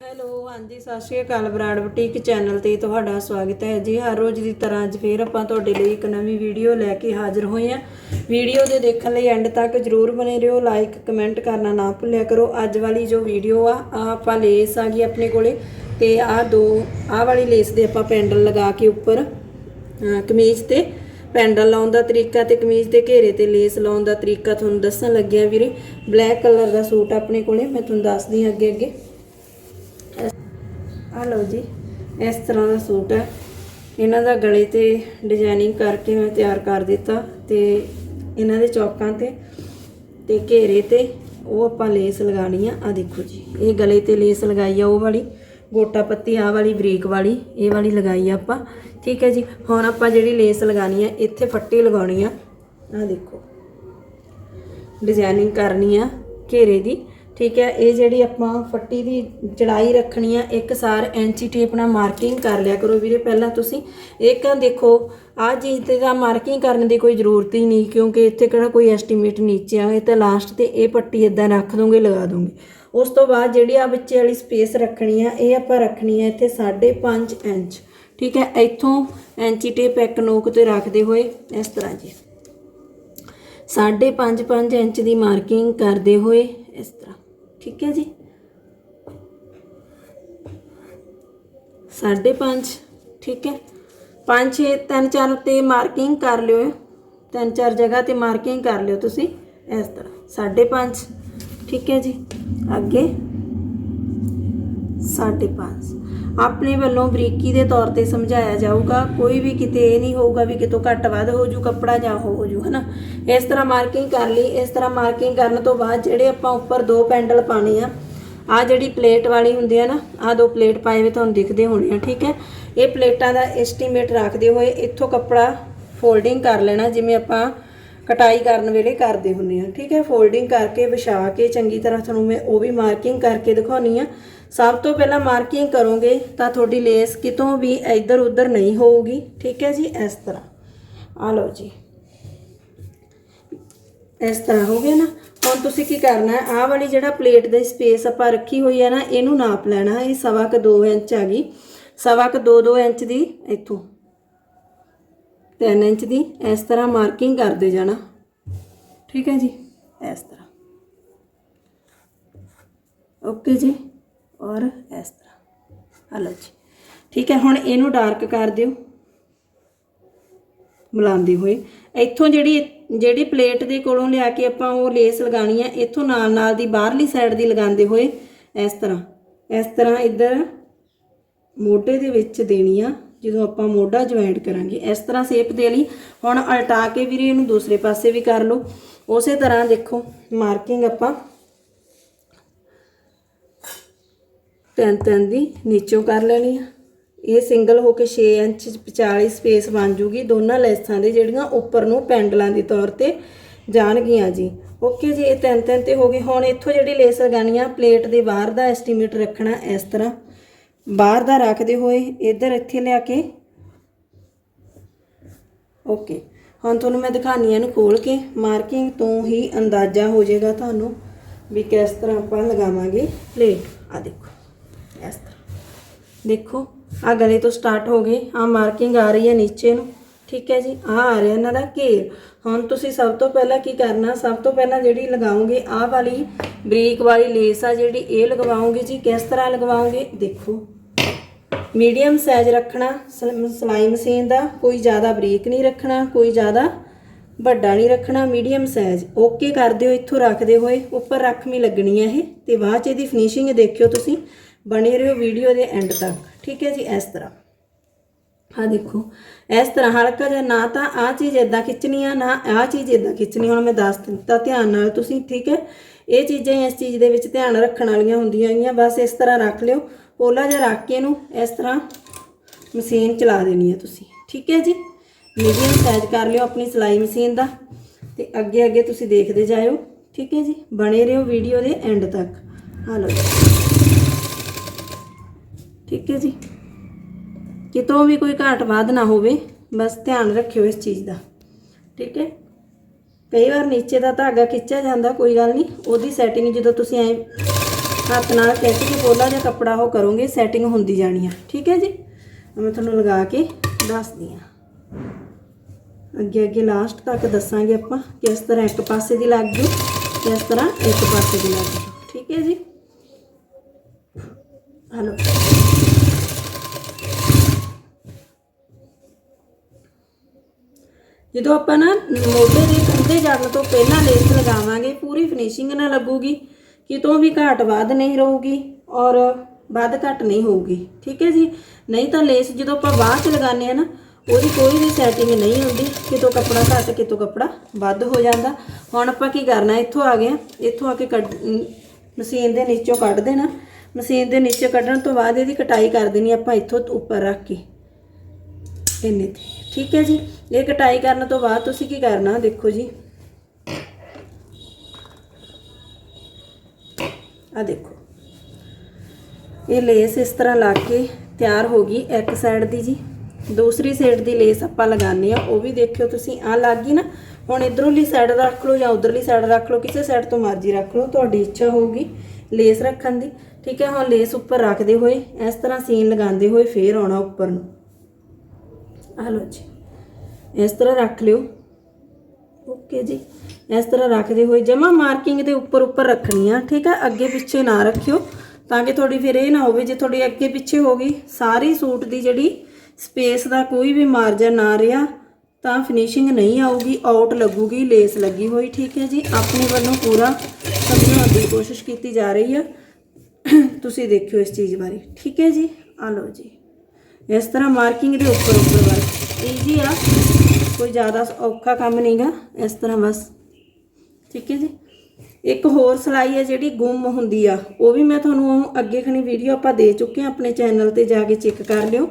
Hello, ਹਾਂਜੀ, ਸਤਿ ਸ਼੍ਰੀ ਅਕਾਲ ਬਰਾੜ ਬੁਟੀਕ ਚੈਨਲ ਤੇ ਤੁਹਾਡਾ ਸਵਾਗਤ ਹੈ ਜੀ। ਹਰ ਰੋਜ਼ ਦੀ ਤਰ੍ਹਾਂ ਅੱਜ ਫੇਰ ਆਪਾਂ ਤੁਹਾਡੇ ਲਈ ਇੱਕ ਨਵੀਂ ਵੀਡੀਓ ਲੈ ਕੇ ਹਾਜ਼ਰ ਹੋਏ ਹਾਂ। ਵੀਡੀਓ ਦੇ ਦੇਖਣ ਲਈ ਐਂਡ ਤੱਕ ਜਰੂਰ ਬਨੇ ਰਹੋ, ਲਾਈਕ, ਕਮੈਂਟ ਕਰਨਾ ਨਾ ਭੁੱਲਿਆ ਕਰੋ। ਅੱਜ ਵਾਲੀ ਜੋ ਵੀਡੀਓ ਆ ਆ ਆਪਾਂ ਲੇਸ ਆ ਗਈ ਆਪਣੇ ਕੋਲੇ ਤੇ ਆ ਦੋ ਆ ਵਾਲੀ ਲੇਸ ਦੇ ਆਪਾਂ ਪੈਂਡਲ ਲਗਾ ਕੇ ਉੱਪਰ ਕਮੀਜ਼ ਤੇ ਪੈਂਡਲ ਲਾਉਣ ਦਾ ਤਰੀਕਾ ਤੇ ਕਮੀਜ਼ ਦੇ ਘੇਰੇ ਤੇ ਲੇਸ ਲਾਉਣ ਦਾ ਤਰੀਕਾ ਤੁਹਾਨੂੰ ਦੱਸਣ ਲੱਗਿਆ ਵੀਰੇ। ਬਲੈਕ ਕਲਰ ਦਾ ਸੂਟ ਆਪਣੇ ਕੋਲੇ, ਮੈਂ ਤੁਹਾਨੂੰ ਦੱਸਦੀ ਹਾਂ ਅੱਗੇ ਅੱਗੇ ਆ ਲਓ ਜੀ, ਇਸ ਤਰ੍ਹਾਂ ਦਾ ਸੂਟ ਹੈ। ਇਹਨਾਂ ਦਾ ਗਲੇ ਤੇ ਡਿਜ਼ਾਈਨਿੰਗ ਕਰਕੇ ਮੈਂ ਤਿਆਰ ਕਰ ਦਿੱਤਾ ਤੇ ਇਹਨਾਂ ਦੇ ਚੌਕਾਂ ਤੇ ਤੇ ਘੇਰੇ ਤੇ ਉਹ ਆਪਾਂ ਲੇਸ ਲਗਾਣੀ ਆ। ਆ ਦੇਖੋ ਜੀ, ਇਹ ਗਲੇ ਤੇ ਲੇਸ ਲਗਾਈ ਆ ਉਹ ਵਾਲੀ, ਗੋਟਾ ਪੱਤੀ ਆ ਵਾਲੀ, ਬਰੀਕ ਵਾਲੀ, ਇਹ ਵਾਲੀ ਲਗਾਈ ਆ ਆਪਾਂ। ਠੀਕ ਹੈ ਜੀ, ਹੁਣ ਆਪਾਂ ਜਿਹੜੀ ਲੇਸ ਲਗਾਣੀ ਆ, ਇੱਥੇ ਫੱਟੀ ਲਗਾਉਣੀ ਆ। ਆ ਦੇਖੋ ਡਿਜ਼ਾਈਨਿੰਗ ਕਰਨੀ ਆ ਘੇਰੇ ਦੀ। ਠੀਕ ਹੈ, ਇਹ ਜਿਹੜੀ ਆਪਾਂ ਫੱਟੀ ਦੀ ਚੜਾਈ ਰੱਖਣੀ ਆ, ਇੱਕ ਸਾਰ ਐਂਚੀ ਟੇਪ ਨਾਲ ਮਾਰਕਿੰਗ ਕਰ ਲਿਆ ਕਰੋ ਵੀਰੇ। ਪਹਿਲਾਂ ਤੁਸੀਂ ਇੱਕ ਦੇਖੋ, ਆਹ ਚੀਜ਼ ਤੇ ਤਾਂ ਮਾਰਕਿੰਗ ਕਰਨ ਦੀ ਕੋਈ ਜ਼ਰੂਰਤ ਹੀ ਨਹੀਂ, ਕਿਉਂਕਿ ਇੱਥੇ ਕਿਹੜਾ ਕੋਈ ਐਸਟੀਮੇਟ ਨੀਚੇ ਆ, ਇਹ ਤਾਂ ਲਾਸਟ ਤੇ ਇਹ ਪੱਟੀ ਇਦਾਂ ਰੱਖ ਦੋਗੇ, ਲਗਾ ਦੋਗੇ। ਉਸ ਤੋਂ ਬਾਅਦ ਜਿਹੜੀ ਆ ਬੱਚੇ ਵਾਲੀ ਸਪੇਸ ਰੱਖਣੀ ਆ, ਇਹ ਆਪਾਂ ਰੱਖਣੀ ਆ ਇੱਥੇ 5.5 ਇੰਚ। ਠੀਕ ਹੈ, ਇੱਥੋਂ ਐਂਚੀ ਟੇਪ ਇੱਕ ਨੋਕ ਤੇ ਰੱਖਦੇ ਹੋਏ ਇਸ ਤਰ੍ਹਾਂ ਜੀ। ਸਾਢੇ ਪੰਜ ਪੰਜ ਇੰਚ ਦੀ ਮਾਰਕਿੰਗ ਕਰਦੇ ਹੋਏ ਇਸ ਤਰ੍ਹਾਂ। ਠੀਕ ਹੈ ਜੀ। ਸਾਢੇ ਪੰਜ, ਠੀਕ ਹੈ। ਪੰਜ, ਛੇ, ਤਿੰਨ, ਚਾਰ ਤੇ ਮਾਰਕਿੰਗ ਕਰ ਲਿਓ। ਤਿੰਨ, ਚਾਰ ਜਗ੍ਹਾ ਤੇ ਮਾਰਕਿੰਗ ਕਰ ਲਿਓ ਤੁਸੀਂ ਇਸ ਤਰ੍ਹਾਂ। ਸਾਢੇ ਪੰਜ, ਠੀਕ ਹੈ ਜੀ। ਅੱਗੇ ਸਾਢੇ ਪੰਜ ਆਪਣੇ ਵੱਲੋਂ ਬਰੀਕੀ ਦੇ ਤੌਰ ਤੇ ਸਮਝਾਇਆ ਜਾਊਗਾ, ਕੋਈ ਵੀ ਕਿਤੇ ਇਹ ਨਹੀਂ ਹੋਊਗਾ ਵੀ ਕਿਤੋਂ ਘੱਟ ਵੱਧ ਹੋ ਜੂ, ਕੱਪੜਾ ਜਾਂ ਹੋ ਹੋ ਜੂ, ਹਨਾ? ਇਸ ਤਰ੍ਹਾਂ ਮਾਰਕਿੰਗ ਕਰ ਲਈ। ਇਸ ਤਰ੍ਹਾਂ ਮਾਰਕਿੰਗ ਕਰਨ ਤੋਂ ਬਾਅਦ ਜਿਹੜੇ ਆਪਾਂ ਉੱਪਰ ਦੋ ਪੈਂਡਲ ਪਾਣੇ ਆ ਆ ਜਿਹੜੀ ਪਲੇਟ ਵਾਲੀ ਹੁੰਦੀ ਆ ਨਾ, ਆ ਦੋ ਪਲੇਟ ਪਾਏ ਹੋਏ ਤੁਹਾਨੂੰ ਦਿਖਦੇ ਹੋਣੇ ਆ, ਠੀਕ ਹੈ? ਇਹ ਪਲੇਟਾਂ ਦਾ ਐਸਟੀਮੇਟ ਰੱਖਦੇ ਹੋਏ ਇੱਥੋਂ ਕੱਪੜਾ ਫੋਲਡਿੰਗ ਕਰ ਲੈਣਾ, ਜਿਵੇਂ ਆਪਾਂ ਕਟਾਈ ਕਰਨ ਵੇਲੇ ਕਰਦੇ ਹੁੰਦੇ ਆ। ਠੀਕ ਹੈ ਫੋਲਡਿੰਗ ਕਰਕੇ ਵਿਛਾ ਕੇ ਚੰਗੀ ਤਰ੍ਹਾਂ ਤੁਹਾਨੂੰ ਮੈਂ ਉਹ ਵੀ ਮਾਰਕਿੰਗ ਕਰਕੇ ਦਿਖਾਉਣੀ ਆ। ਸਭ ਤੋਂ ਪਹਿਲਾਂ ਮਾਰਕਿੰਗ ਕਰੋਗੇ ਤਾਂ ਤੁਹਾਡੀ ਲੇਸ ਕਿਤੋਂ ਵੀ ਇੱਧਰ ਉੱਧਰ ਨਹੀਂ ਹੋਊਗੀ। ਠੀਕ ਹੈ ਜੀ, ਇਸ ਤਰ੍ਹਾਂ। ਆ ਲਓ ਜੀ। ਇਸ ਤਰ੍ਹਾਂ ਹੋ ਗਿਆ ਨਾ। ਹੁਣ ਤੁਸੀਂ ਕੀ ਕਰਨਾ ਹੈ? ਆਹ ਵਾਲੀ ਜਿਹੜਾ ਪਲੇਟ ਦੇ ਸਪੇਸ ਆਪਾਂ ਰੱਖੀ ਹੋਈ ਹੈ ਨਾ, ਇਹਨੂੰ ਨਾਪ ਲੈਣਾ ਇਹ ਸਵਾ ਕ 2 ਇੰਚ ਆ ਗਈ। ਸਵਾ ਕ 2-2 ਇੰਚ ਦੀ ਇੱਥੋਂ। 3 ਇੰਚ ਦੀ, ਇਸ ਤਰ੍ਹਾਂ ਮਾਰਕਿੰਗ ਕਰਦੇ ਜਾਣਾ। ਠੀਕ ਹੈ ਜੀ? ਇਸ ਤਰ੍ਹਾਂ। ਓਕੇ ਜੀ? ਔਰ ਇਸ ਤਰ੍ਹਾਂ। ਹਲੋ ਜੀ। ਠੀਕ ਹੈ, ਹੁਣ ਇਹਨੂੰ ਡਾਰਕ ਕਰ ਦਿਓ। ਮਿਲਾਉਂਦੇ ਹੋਏ ਇੱਥੋਂ ਜਿਹੜੀ ਜਿਹੜੀ ਪਲੇਟ ਦੇ ਕੋਲੋਂ ਲਿਆ ਕੇ ਆਪਾਂ ਉਹ ਲੇਸ ਲਗਾਣੀ ਹੈ, ਇੱਥੋਂ ਨਾਲ ਨਾਲ ਦੀ ਬਾਹਰਲੀ ਸਾਈਡ ਦੀ ਲਗਾਉਂਦੇ ਹੋਏ ਇਸ ਤਰ੍ਹਾਂ। ਇਸ ਤਰ੍ਹਾਂ ਇੱਧਰ ਮੋਢੇ ਦੇ ਵਿੱਚ ਦੇਣੀ ਆ। ਜਦੋਂ ਆਪਾਂ ਮੋਢਾ ਜੁਆਇੰਟ ਕਰਾਂਗੇ, ਇਸ ਤਰ੍ਹਾਂ ਸ਼ੇਪ ਦੇ ਲਈ, ਹੁਣ ਉਲਟਾ ਕੇ ਵੀਰੇ ਇਹਨੂੰ ਦੂਸਰੇ ਪਾਸੇ ਵੀ ਕਰ ਲਓ। ਉਸੇ ਤਰ੍ਹਾਂ ਦੇਖੋ ਮਾਰਕਿੰਗ ਆਪਾਂ ਤਿੰਨ ਤਿੰਨ ਦੀ ਨੀਚੋਂ ਕਰ ਲੈਣੀ ਆ। ਇਹ ਸਿੰਗਲ ਹੋ ਕੇ 6 ਇੰਚ ਵਿਚਾਲੀ ਸਪੇਸ ਬਣ ਜੂਗੀ। ਦੋਨਾਂ ਲੈਸਾਂ ਦੇ ਜਿਹੜੀਆਂ ਉੱਪਰ ਨੂੰ ਪੈਂਡਲਾਂ ਦੇ ਤੌਰ ਤੇ ਜਾਣਗੀਆਂ ਜੀ। ਓਕੇ ਜੀ, ਇਹ ਤਿੰਨ ਤਿੰਨ ਤੇ ਹੋ ਗਏ। ਹੁਣ ਇੱਥੋਂ ਜਿਹੜੀ ਲੇਸ ਲਗਾਣੀ ਆ ਪਲੇਟ ਦੇ ਬਾਹਰ ਦਾ ਐਸਟੀਮੇਟ ਰੱਖਣਾ ਇਸ ਤਰ੍ਹਾਂ। ਬਾਹਰ ਦਾ ਰੱਖਦੇ ਹੋਏ ਇੱਧਰ ਇੱਥੇ ਲਿਆ ਕੇ। ਓਕੇ ਹੁਣ ਤੁਹਾਨੂੰ ਮੈਂ ਦਿਖਾਣੀ ਆ ਇਹਨੂੰ ਖੋਲ ਕੇ। ਮਾਰਕਿੰਗ ਤੋਂ ਹੀ ਅੰਦਾਜ਼ਾ ਹੋ ਜਾਏਗਾ ਤੁਹਾਨੂੰ ਵੀ ਕਿਸ ਤਰ੍ਹਾਂ ਆਪਾਂ ਲਗਾਵਾਂਗੇ ਪਲੇਟ ਆ ਦੇਖੋ, ਇਸ ਤਰ੍ਹਾਂ। ਦੇਖੋ ਆ ਗਲੇ ਤੋਂ ਸਟਾਰਟ ਹੋ ਗਏ। ਆ ਮਾਰਕਿੰਗ ਆ ਰਹੀ ਹੈ ਨੀਚੇ ਨੂੰ। ਠੀਕ ਹੈ ਜੀ, ਆ ਆ ਰਿਹਾ ਇਹਨਾਂ ਦਾ ਘੇਰ। ਹੁਣ ਤੁਸੀਂ ਸਭ ਤੋਂ ਪਹਿਲਾਂ ਕੀ ਕਰਨਾ, ਸਭ ਤੋਂ ਪਹਿਲਾਂ ਜਿਹੜੀ ਲਗਾਓਗੇ, ਆਹ ਵਾਲੀ ਬਰੀਕ ਵਾਲੀ ਲੇਸ ਆ ਜਿਹੜੀ, ਇਹ ਲਗਵਾਉਂਗੇ ਜੀ, ਕਿਸ ਤਰ੍ਹਾਂ ਲਗਵਾਉਂਗੇ ਦੇਖੋ। ਮੀਡੀਅਮ ਸਾਈਜ਼ ਰੱਖਣਾ, ਸਲ- ਸਿਲਾਈ ਮਸ਼ੀਨ ਦਾ, ਕੋਈ ਜ਼ਿਆਦਾ ਬਰੀਕ ਨਹੀਂ ਰੱਖਣਾ, ਕੋਈ ਜ਼ਿਆਦਾ ਵੱਡਾ ਨਹੀਂ ਰੱਖਣਾ, ਮੀਡੀਅਮ ਸਾਈਜ਼। ਓਕੇ ਕਰ ਦਿਓ, ਇੱਥੋਂ ਰੱਖਦੇ ਹੋਏ ਉੱਪਰ ਰੱਖਵੀਂ ਲੱਗਣੀ ਹੈ ਇਹ, ਤੇ ਬਾਅਦ ਚ ਇਹਦੀ ਫਿਨਿਸ਼ਿੰਗ ਦੇਖਿਓ ਤੁਸੀਂ, ਬਣੇ ਰਹੋ ਵੀਡੀਓ ਦੇ ਐਂਡ ਤੱਕ। ਠੀਕ ਹੈ ਜੀ, ਇਸ ਤਰ੍ਹਾਂ। ਆ ਦੇਖੋ, ਇਸ ਤਰ੍ਹਾਂ ਹਲਕਾ ਜਿਹਾ ਨਾ ਤਾਂ ਆ ਚੀਜ਼ ਇਦਾਂ ਖਿੱਚਣੀ ਆ, ਨਾ ਆ ਚੀਜ਼ ਇਦਾਂ ਖਿੱਚਣੀ। ਹੁਣ ਮੈਂ ਦੱਸ ਦਿੱਤਾ ਧਿਆਨ ਨਾਲ ਤੁਸੀਂ, ਠੀਕ ਹੈ? ਇਹ ਚੀਜ਼ਾਂ ਇਸ ਚੀਜ਼ ਦੇ ਵਿੱਚ ਧਿਆਨ ਰੱਖਣ ਵਾਲੀਆਂ ਹੁੰਦੀਆਂ ਹੈਗੀਆਂ ਬਸ ਇਸ ਤਰ੍ਹਾਂ ਰੱਖ ਲਿਓ। ਪੋਲਾ ਜਿਹਾ ਰੱਖ ਕੇ ਇਹਨੂੰ ਇਸ ਤਰ੍ਹਾਂ ਮਸ਼ੀਨ ਚਲਾ ਦੇਣੀ ਹੈ ਤੁਸੀਂ, ਠੀਕ ਹੈ ਜੀ? ਮੀਡੀਅਮ ਸਾਈਜ਼ ਕਰ ਲਿਓ ਆਪਣੀ ਸਿਲਾਈ ਮਸ਼ੀਨ ਦਾ ਤੇ ਅੱਗੇ ਅੱਗੇ ਤੁਸੀਂ ਦੇਖਦੇ ਜਾਇਓ, ਠੀਕ ਹੈ ਜੀ? ਬਣੇ ਰਹੋ ਵੀਡੀਓ ਦੇ ਐਂਡ ਤੱਕ। ਆ ਲਓ ਠੀਕ ਹੈ ਜੀ? ਕਿਤੋਂ ਵੀ ਕੋਈ ਘਾਟ ਵਾਧ ਨਾ ਹੋਵੇ, ਬਸ ਧਿਆਨ ਰੱਖਿਓ ਇਸ ਚੀਜ਼ ਦਾ। ਠੀਕ ਹੈ? ਕਈ ਵਾਰ ਨੀਚੇ ਦਾ ਧਾਗਾ ਖਿੱਚਿਆ ਜਾਂਦਾ, ਕੋਈ ਗੱਲ ਨਹੀਂ। ਉਹਦੀ ਸੈਟਿੰਗ ਜਦੋਂ ਤੁਸੀਂ ਐ ਹੱਥ ਨਾਲ ਖਿੱਚ ਕੇ ਪੋਲਾ ਜਿਹਾ ਕੱਪੜਾ ਉਹ ਕਰੋਗੇ ਸੈਟਿੰਗ ਹੁੰਦੀ ਜਾਣੀ ਆ। ਠੀਕ ਹੈ ਜੀ? ਮੈਂ ਤੁਹਾਨੂੰ ਲਗਾ ਕੇ ਦੱਸਦੀ ਆ ਅੱਗੇ ਅੱਗੇ ਲਾਸਟ ਤੱਕ ਦੱਸਾਂਗੇ ਆਪਾਂ ਕਿਸ ਤਰ੍ਹਾਂ ਇੱਕ ਪਾਸੇ ਦੀ ਲੱਗ ਜੂ ਕਿਸ ਤਰ੍ਹਾਂ ਇੱਕ ਪਾਸੇ ਦੀ ਲੱਗ ਜੂ ਠੀਕ ਹੈ ਜੀ? ਹਲੋ। ਜਦੋਂ ਆਪਾਂ ਨਾ ਮੋਢੇ ਦੇ ਕੰਧੇ ਜਾਣ ਤੋਂ ਪਹਿਲਾਂ ਲੇਸ ਲਗਾਵਾਂਗੇ, ਪੂਰੀ ਫਿਨਿਸ਼ਿੰਗ ਨਾਲ ਲੱਗੂਗੀ, ਕਿਤੋਂ ਵੀ ਘਾਟ ਵੱਧ ਨਹੀਂ ਰਹੂਗੀ ਔਰ ਵੱਧ ਘੱਟ ਨਹੀਂ ਹੋਊਗੀ। ਠੀਕ ਹੈ ਜੀ? ਨਹੀਂ ਤਾਂ ਲੇਸ ਜਦੋਂ ਆਪਾਂ ਬਾਅਦ ਚ ਲਗਾਉਂਦੇ ਆ ਨਾ, ਉਹਦੀ ਕੋਈ ਵੀ ਸੈਟਿੰਗ ਨਹੀਂ ਹੁੰਦੀ, ਕਿਤੋਂ ਕੱਪੜਾ ਘੱਟ, ਕਿਤੋਂ ਕੱਪੜਾ ਵੱਧ ਹੋ ਜਾਂਦਾ। ਹੁਣ ਆਪਾਂ ਕੀ ਕਰਨਾ, ਇੱਥੋਂ ਆ ਗਏ ਇੱਥੋਂ ਆ ਕੇ ਕੱਢ ਮਸ਼ੀਨ ਦੇ ਨੀਚੋਂ ਕੱਢ ਦੇਣਾ। ਮਸ਼ੀਨ ਦੇ ਨੀਚੇ ਕੱਢਣ ਤੋਂ ਬਾਅਦ ਇਹਦੀ ਕਟਾਈ ਕਰ ਦੇਣੀ ਆਪਾਂ ਇੱਥੋਂ ਉੱਪਰ ਰੱਖ ਕੇ। ਇੰਨੇ ਤੇ। ਠੀਕ ਹੈ ਜੀ, ਇਹ ਕਟਾਈ ਕਰਨ ਤੋਂ ਬਾਅਦ ਤੁਸੀਂ ਕੀ ਕਰਨਾ, ਦੇਖੋ ਜੀ। ਆ ਦੇਖੋ। ਇਹ ਲੇਸ ਇਸ ਤਰ੍ਹਾਂ ਲਾ ਕੇ ਤਿਆਰ ਹੋ ਗਈ ਇੱਕ ਸਾਈਡ ਦੀ ਜੀ। ਦੂਸਰੀ ਸਾਈਡ ਦੀ ਲੇਸ ਆਪਾਂ ਲਗਾਉਂਦੇ ਆ ਉਹ ਵੀ ਦੇਖਿਓ ਤੁਸੀਂ ਆ ਲੱਗ ਗਈ ਨਾ। ਹੁਣ ਇਧਰੋਂਲੀ ਸਾਈਡ ਰੱਖ ਲਓ ਜਾਂ ਉਧਰਲੀ ਸਾਈਡ ਰੱਖ ਲਓ, ਕਿਸੇ ਸਾਈਡ ਤੋਂ ਮਰਜ਼ੀ ਰੱਖ ਲਓ, ਤੁਹਾਡੀ ਇੱਛਾ ਹੋਊਗੀ ਲੇਸ ਰੱਖਣ ਦੀ। ਠੀਕ ਹੈ, ਹੁਣ ਲੇਸ ਉੱਪਰ ਰੱਖਦੇ ਹੋਏ, ਇਸ ਤਰ੍ਹਾਂ ਸੀਨ ਲਗਾਉਂਦੇ ਹੋਏ ਫੇਰ ਆਉਣਾ ਉੱਪਰ ਨੂੰ। ਆ ਲਓ ਜੀ। ਇਸ ਤਰ੍ਹਾਂ ਰੱਖ ਲਿਓ। ਓਕੇ ਜੀ। ਇਸ ਤਰ੍ਹਾਂ ਰੱਖਦੇ ਹੋਏ ਜਮਾ ਮਾਰਕਿੰਗ ਦੇ ਉੱਪਰ ਉੱਪਰ ਰੱਖਣੀ ਆ, ਠੀਕ ਆ? ਅੱਗੇ ਪਿੱਛੇ ਨਾ ਰੱਖਿਓ, ਤਾਂ ਕਿ ਤੁਹਾਡੀ ਫਿਰ ਇਹ ਨਾ ਹੋਵੇ ਜੇ ਤੁਹਾਡੀ ਅੱਗੇ ਪਿੱਛੇ ਹੋ ਗਈ, ਸਾਰੀ ਸੂਟ ਦੀ ਜਿਹੜੀ ਸਪੇਸ ਦਾ ਕੋਈ ਵੀ ਮਾਰਜਨ ਨਾ ਰਿਹਾ, ਤਾਂ ਫਿਨਿਸ਼ਿੰਗ ਨਹੀਂ ਆਊਗੀ, ਆਊਟ ਲੱਗੂਗੀ, ਲੇਸ ਲੱਗੀ ਹੋਈ, ਠੀਕ ਹੈ ਜੀ? ਆਪਣੇ ਵੱਲੋਂ ਪੂਰਾ ਸਮਝਾਉਣ ਦੀ ਕੋਸ਼ਿਸ਼ ਕੀਤੀ ਜਾ ਰਹੀ ਆ। ਤੁਸੀਂ ਦੇਖਿਓ ਇਸ ਚੀਜ਼ ਬਾਰੇ, ਠੀਕ ਹੈ ਜੀ? ਆ ਲਓ ਜੀ। ਇਸ ਤਰ੍ਹਾਂ ਮਾਰਕਿੰਗ ਦੇ ਉੱਪਰ ਉੱਪਰ ਵਰਕ ਈਜ਼ੀ ਆ। ਕੋਈ ਜ਼ਿਆਦਾ ਔਖਾ ਕੰਮ ਨਹੀਂਗਾ ਇਸ ਤਰ੍ਹਾਂ ਬਸ। ਠੀਕ ਹੈ ਜੀ? ਇੱਕ ਹੋਰ ਸਿਲਾਈ ਹੈ ਜਿਹੜੀ ਗੁੰਮ ਹੁੰਦੀ ਆ। ਉਹ ਵੀ ਮੈਂ ਤੁਹਾਨੂੰ ਅੱਗੇ ਖਣੀ ਵੀਡੀਓ ਆਪਾਂ ਦੇ ਚੁੱਕੇ ਆ ਆਪਣੇ ਚੈਨਲ ਤੇ ਜਾ ਕੇ ਚੈੱਕ ਕਰ ਲਿਓ।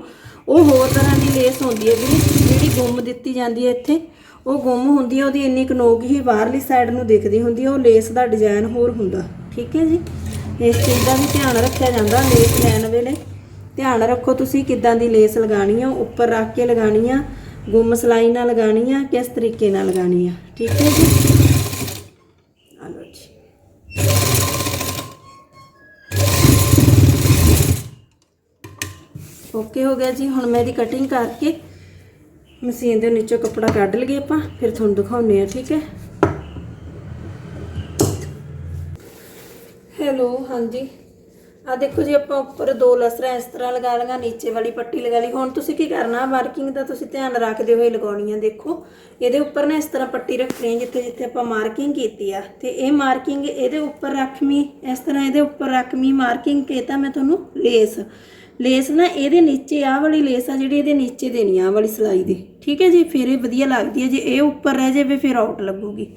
ਉਹ ਹੋਰ ਤਰ੍ਹਾਂ ਦੀ ਲੇਸ ਹੁੰਦੀ ਹੈ ਜਿਹੜੀ ਜਿਹੜੀ ਗੁੰਮ ਦਿੱਤੀ ਜਾਂਦੀ ਹੈ ਇੱਥੇ। ਉਹ ਗੁੰਮ ਹੁੰਦੀ ਹੈ, ਉਹਦੀ ਇੰਨੀ ਕੁ ਨੋਕ ਹੀ ਬਾਹਰਲੀ ਸਾਈਡ ਨੂੰ ਦਿਖਦੀ ਹੁੰਦੀ ਹੈ। ਉਹ ਲੇਸ ਦਾ ਡਿਜ਼ਾਈਨ ਹੋਰ ਹੁੰਦਾ। ਠੀਕ ਹੈ ਜੀ? ਇਸ ਚੀਜ਼ ਦਾ ਵੀ ਧਿਆਨ ਰੱਖਿਆ ਜਾਂਦਾ ਲੇਸ ਲੈਣ ਵੇਲੇ। ਧਿਆਨ ਰੱਖੋ ਤੁਸੀਂ ਕਿੱਦਾਂ ਦੀ ਲੇਸ ਲਗਾਣੀ ਆ, ਉੱਪਰ ਰੱਖ ਕੇ ਲਗਾਣੀ ਆ, ਗੁੰਮ ਸਲਾਈ ਨਾਲ ਲਗਾਣੀ ਆ, ਕਿਸ ਤਰੀਕੇ ਨਾਲ ਲਗਾਣੀ ਆ, ਠੀਕ ਹੈ ਜੀ? ਆ ਜੀ। ਓਕੇ ਹੋ ਗਿਆ ਜੀ, ਹੁਣ ਮੈਂ ਇਹਦੀ ਕਟਿੰਗ ਕਰਕੇ ਮਸ਼ੀਨ ਦੇ ਨੀਚੋਂ ਕੱਪੜਾ ਕੱਢ ਲਈਏ ਆਪਾਂ, ਫਿਰ ਤੁਹਾਨੂੰ ਦਿਖਾਉਨੇ ਆ ਠੀਕ ਹੈ? ਹੈਲੋ ਹਾਂਜੀ। ਆ ਦੇਖੋ ਜੀ, ਆਪਾਂ ਉੱਪਰ ਦੋ ਲਸਰਾਂ ਇਸ ਤਰ੍ਹਾਂ ਲਗਾ ਲਈਆਂ, ਨੀਚੇ ਵਾਲੀ ਪੱਟੀ ਲਗਾ ਲਈ। ਹੁਣ ਤੁਸੀਂ ਕੀ ਕਰਨਾ ਮਾਰਕਿੰਗ ਦਾ ਤੁਸੀਂ ਧਿਆਨ ਰੱਖਦੇ ਹੋਏ ਲਗਾਉਣੀ ਆ, ਦੇਖੋ। ਇਹਦੇ ਉੱਪਰ ਨਾ ਇਸ ਤਰ੍ਹਾਂ ਪੱਟੀ ਰੱਖਣੀ ਹੈ ਜਿੱਥੇ ਜਿੱਥੇ ਆਪਾਂ ਮਾਰਕਿੰਗ ਕੀਤੀ ਆ। ਤੇ ਇਹ ਮਾਰਕਿੰਗ ਇਹਦੇ ਉੱਪਰ ਰੱਖਵੀਂ, ਇਸ ਤਰ੍ਹਾਂ ਇਹਦੇ ਉੱਪਰ ਰੱਖਵੀਂ ਮਾਰਕਿੰਗ ਕਹਿਤਾ ਮੈਂ ਤੁਹਾਨੂੰ ਲੇਸ। ਲੇਸ ਨਾ ਇਹਦੇ ਨੀਚੇ, ਆਹ ਵਾਲੀ ਲੇਸ ਆ ਜਿਹੜੀ ਇਹਦੇ ਨੀਚੇ ਦੇਣੀ ਆ, ਆਹ ਵਾਲੀ ਸਲਾਈ ਦੇ। ਠੀਕ ਹੈ ਜੀ? ਫਿਰ ਇਹ ਵਧੀਆ ਲੱਗਦੀ ਹੈ ਜੇ ਇਹ ਉੱਪਰ ਰਹਿ ਜਾਵੇ, ਫਿਰ ਆਊਟ ਲੱਗੂਗੀ।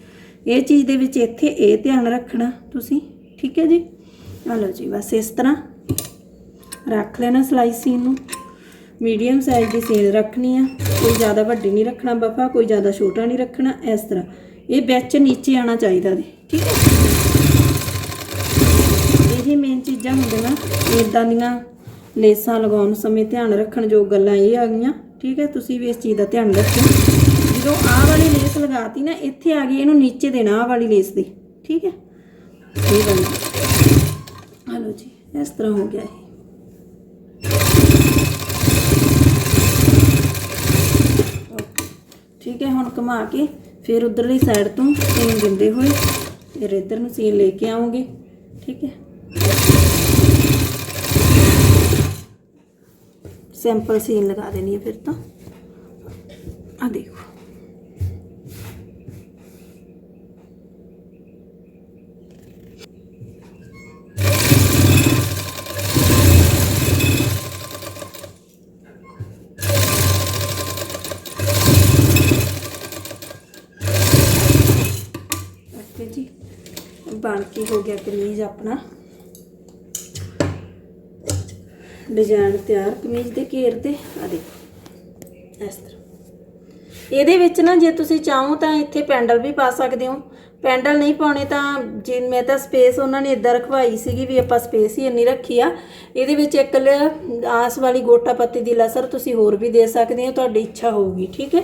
ਇਹ ਚੀਜ਼ ਦੇ ਵਿੱਚ ਇੱਥੇ ਇਹ ਧਿਆਨ ਰੱਖਣਾ ਤੁਸੀਂ। ਠੀਕ ਹੈ ਜੀ? ਆ ਲਓ ਜੀ, ਬਸ ਇਸ ਤਰ੍ਹਾਂ ਰੱਖ ਲੈਣਾ ਸਲਾਈ ਸੀਨ ਨੂੰ। ਮੀਡੀਅਮ ਸਾਈਜ਼ ਦੀ ਸੀਨ ਰੱਖਣੀ ਆ। ਕੋਈ ਜ਼ਿਆਦਾ ਵੱਡੀ ਨਹੀਂ ਰੱਖਣਾ ਬਫਾ, ਕੋਈ ਜ਼ਿਆਦਾ ਛੋਟਾ ਨਹੀਂ ਰੱਖਣਾ, ਇਸ ਤਰ੍ਹਾਂ। ਇਹ ਵਿੱਚ ਨੀਚੇ ਆਣਾ ਚਾਹੀਦਾ ਦੇ ਠੀਕ ਹੈ? ਇਹ ਮੇਨ ਚੀਜ਼ਾਂ ਹੁੰਦੀਆਂ ਇਦਾਂ ਦੀਆਂ ਲੇਸਾਂ ਲਗਾਉਣ ਸਮੇਂ ਧਿਆਨ ਰੱਖਣ ਯੋਗ ਗੱਲਾਂ ਇਹ ਆ ਗਈਆਂ, ਠੀਕ ਹੈ? ਤੁਸੀਂ ਵੀ ਇਸ ਚੀਜ਼ ਦਾ ਧਿਆਨ ਰੱਖਿਓ। ਜਦੋਂ ਆਹ ਵਾਲੀ ਲੇਸ ਲਗਾਤੀ ਨਾ, ਇੱਥੇ ਆ ਗਈ, ਇਹਨੂੰ ਨੀਚੇ ਦੇਣਾ ਆਹ ਵਾਲੀ ਲੇਸ ਦੇ, ਠੀਕ ਹੈ? ਇਹ ਗੱਲ ਹਲੋ ਜੀ, ਇਸ ਤਰ੍ਹਾਂ ਹੋ ਗਿਆ ਇਹ। ਠੀਕ ਹੈ, ਹੁਣ ਘੁਮਾ ਕੇ ਫਿਰ ਉਧਰਲੀ ਸਾਈਡ ਤੋਂ ਸੀਨ ਦਿੰਦੇ ਹੋਏ ਫਿਰ ਇੱਧਰ ਨੂੰ ਸੀਨ ਲੈ ਕੇ ਆਉਂਗੇ ਠੀਕ ਹੈ। ਸਿੰਪਲ ਸੀਨ ਲਗਾ ਦੇਣੀ ਹੈ ਫਿਰ ਤਾਂ। ਆ ਦੇਖੋ ਓਕੇ ਜੀ ਬਣ ਕੇ ਹੋ ਗਿਆ ਕਮੀਜ਼ ਆਪਣਾ। ਡਿਜ਼ਾਈਨ ਤਿਆਰ ਕਮੀਜ਼ ਦੇ ਘੇਰ ਤੇ। ਆ ਦੇਖੋ, ਇਸ ਤਰ੍ਹਾਂ। ਇਹਦੇ ਵਿੱਚ ਨਾ ਜੇ ਤੁਸੀਂ ਚਾਹੋ ਤਾਂ ਇੱਥੇ ਪੈਂਡਲ ਵੀ ਪਾ ਸਕਦੇ ਹੋ। ਪੈਂਡਲ ਨਹੀਂ ਪਾਉਣੇ ਤਾਂ ਜੇ ਮੈਂ ਤਾਂ ਸਪੇਸ ਉਹਨਾਂ ਨੇ ਇਦਾਂ ਰਖਵਾਈ ਸੀਗੀ ਵੀ ਆਪਾਂ ਸਪੇਸ ਹੀ ਇੰਨੀ ਰੱਖੀ ਆ। ਇਹਦੇ ਵਿੱਚ ਇੱਕ ਲ- ਆਸ ਵਾਲੀ ਗੋਟਾ ਪੱਤੀ ਦੀ ਲਸਰ ਤੁਸੀਂ ਹੋਰ ਵੀ ਦੇ ਸਕਦੇ ਹੋ, ਤੁਹਾਡੀ ਇੱਛਾ ਹੋਊਗੀ, ਠੀਕ ਹੈ?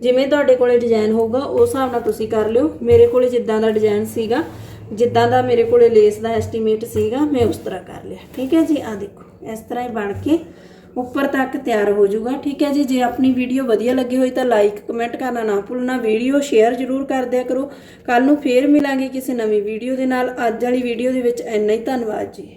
ਜਿਵੇਂ ਤੁਹਾਡੇ ਕੋਲੇ ਡਿਜ਼ਾਈਨ ਹੋਊਗਾ, ਉਸ ਹਿਸਾਬ ਨਾਲ ਤੁਸੀਂ ਕਰ ਲਿਓ। ਮੇਰੇ ਕੋਲੇ ਜਿੱਦਾਂ ਦਾ ਡਿਜ਼ਾਈਨ ਸੀਗਾ ਜਿੱਦਾਂ ਦਾ ਮੇਰੇ ਕੋਲੇ ਲੇਸ ਦਾ ਐਸਟੀਮੇਟ ਸੀਗਾ, ਮੈਂ ਉਸ ਤਰ੍ਹਾਂ ਕਰ ਲਿਆ। ਠੀਕ ਹੈ ਜੀ? ਆ ਦੇਖੋ, ਇਸ ਤਰ੍ਹਾਂ ਹੀ ਬਣ ਕੇ ਉੱਪਰ ਤੱਕ ਤਿਆਰ ਹੋ ਜਾਊਗਾ। ਠੀਕ ਹੈ ਜੀ? ਜੇ ਆਪਣੀ ਵੀਡੀਓ ਵਧੀਆ ਲੱਗੀ ਹੋਈ ਤਾਂ ਲਾਈਕ ਕਮੈਂਟ ਕਰਨਾ ਨਾ ਭੁੱਲਣਾ। ਵੀਡੀਓ ਸ਼ੇਅਰ ਜ਼ਰੂਰ ਕਰ ਦਿਆ ਕਰੋ। ਕੱਲ ਨੂੰ ਫੇਰ ਮਿਲਾਂਗੇ ਕਿਸੇ ਨਵੀਂ ਵੀਡੀਓ ਦੇ ਨਾਲ। ਅੱਜ ਵਾਲੀ ਵੀਡੀਓ ਦੇ ਵਿੱਚ ਇੰਨਾ ਹੀ। ਧੰਨਵਾਦ ਜੀ।